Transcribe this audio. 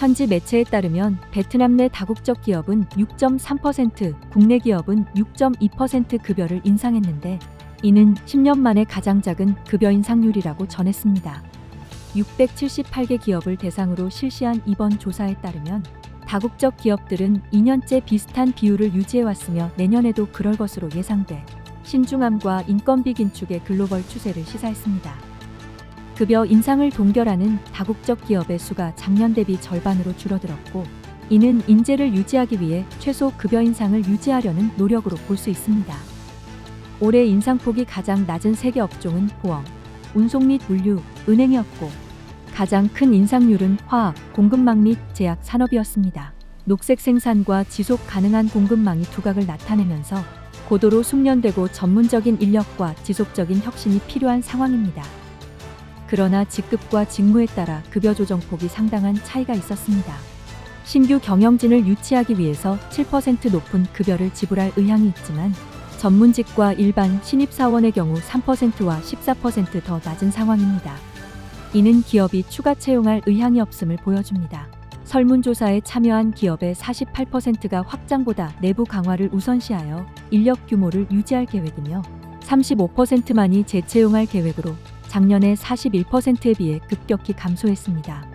현지 매체에 따르면 베트남 내 다국적 기업은 6.3%, 국내 기업은 6.2% 급여를 인상했는데 이는 10년 만에 가장 작은 급여 인상률이라고 전했습니다. 678개 기업을 대상으로 실시한 이번 조사에 따르면 다국적 기업들은 2년째 비슷한 비율을 유지해왔으며 내년에도 그럴 것으로 예상돼 신중함과 인건비 긴축의 글로벌 추세를 시사했습니다. 급여 인상을 동결하는 다국적 기업의 수가 작년 대비 절반으로 줄어들었고 이는 인재를 유지하기 위해 최소 급여 인상을 유지하려는 노력으로 볼 수 있습니다. 올해 인상폭이 가장 낮은 세계 업종은 보험, 운송 및 물류, 은행이었고 가장 큰 인상률은 화학, 공급망 및 제약 산업이었습니다. 녹색 생산과 지속 가능한 공급망이 두각을 나타내면서 고도로 숙련되고 전문적인 인력과 지속적인 혁신이 필요한 상황입니다. 그러나 직급과 직무에 따라 급여 조정폭이 상당한 차이가 있었습니다. 신규 경영진을 유치하기 위해서 7% 높은 급여를 지불할 의향이 있지만 전문직과 일반 신입사원의 경우 3%와 14%더 낮은 상황입니다. 이는 기업이 추가 채용할 의향이 없음을 보여줍니다. 설문조사에 참여한 기업의 48%가 확장보다 내부 강화를 우선시하여 인력 규모를 유지할 계획이며 35%만이 재채용할 계획으로 작년의 41%에 비해 급격히 감소했습니다.